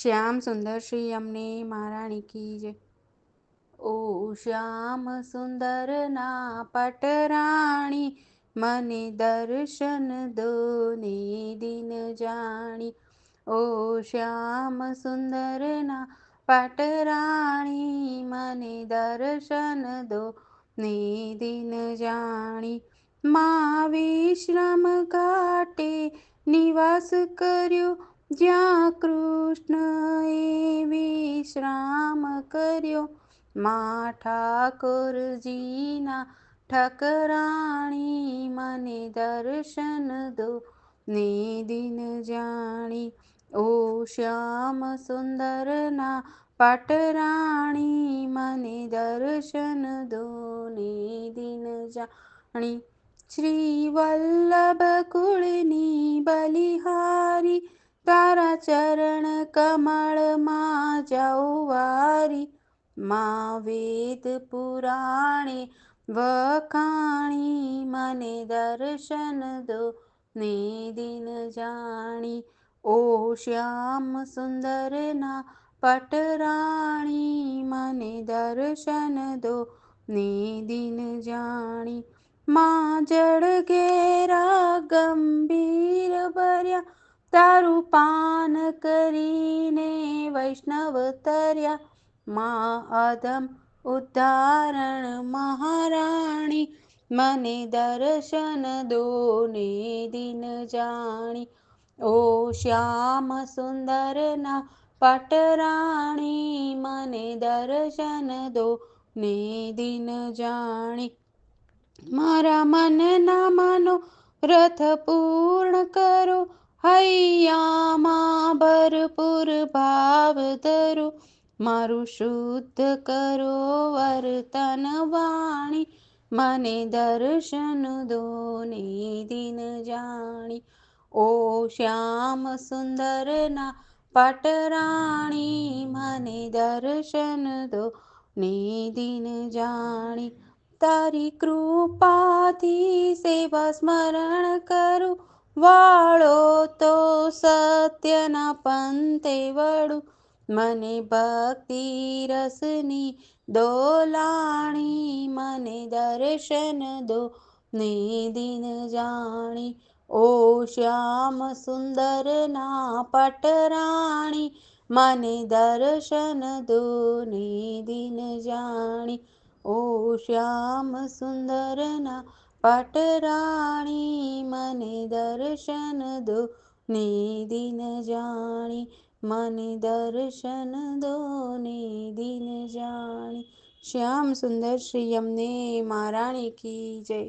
શ્યામ સુંદર શ્રી અમને મહારાણી કી જય ઓ શ્યામ સુંદર ના પટરાણી મને દર્શન દો ને દિન જાણી ઓ શ્યામ સુંદર ના પાટરાણી મને દર્શન દો ને દિન જાણી મા વિશ્રામ કાટે નિવાસ કર્યો જ્યાં કૃષ્ણએ વિશ્રામ કર્યો, મા ઠાકોરજીના ઠકરાણી મને દર્શન દો ને દિન જાણી, ઓ શ્યામ સુંદરના પટરાણી મને દર્શન દો ને દિન જાણી. શ્રી વલ્લભ કુળની બલિહારી તારા ચરણ કમળમાં જાઉ વારી, મા વેદ પુરાણે વખાણી, મને દર્શન દો, ને દિન જાણી. ઓ શ્યામ સુંદરના પટરાણી, મને દર્શન દો, ને દિન જાણી. મા જળ ઘેરા ગંભીર ભર્યા તારું પાન કરીને વૈષ્ણવ તર્યા. મા અદમ ઉદ્ધારણ મહારાણી, મને દર્શન દોને દિન જાણી. ઓ શ્યામ સુંદરના પટરાણી, મને દર્શન દો ને દિન જાણી. મારા મનના મનો રથ પૂર્ણ કરો હૈયામાં ભરપૂર ભાવ ધરો. મારું શુદ્ધ કરો વર્તન વાણી. મને દર્શન દો ને દિન જાણી. ઓ શ્યામ સુંદરના પટરાણી, મને દર્શન દો ને દિન જાણી. તારી કૃપાથી સેવા સ્મરણ કરું. વાળો તો સત્યના પંથે વળું. મને ભક્તિ રસની દોલાણી મને દર્શન દો, ને દિન જાણી. ઓ શ્યામ સુંદરના પટરાણી, મને દર્શન દો, ને દિન જાણી. ઓ શ્યામ સુંદરના પટરાણી મને દર્શન દો ને દિન જાણી મને દર્શન દો ને દિન જાણી શ્યામ સુંદર શ્રી અમને મહારાણી કી જય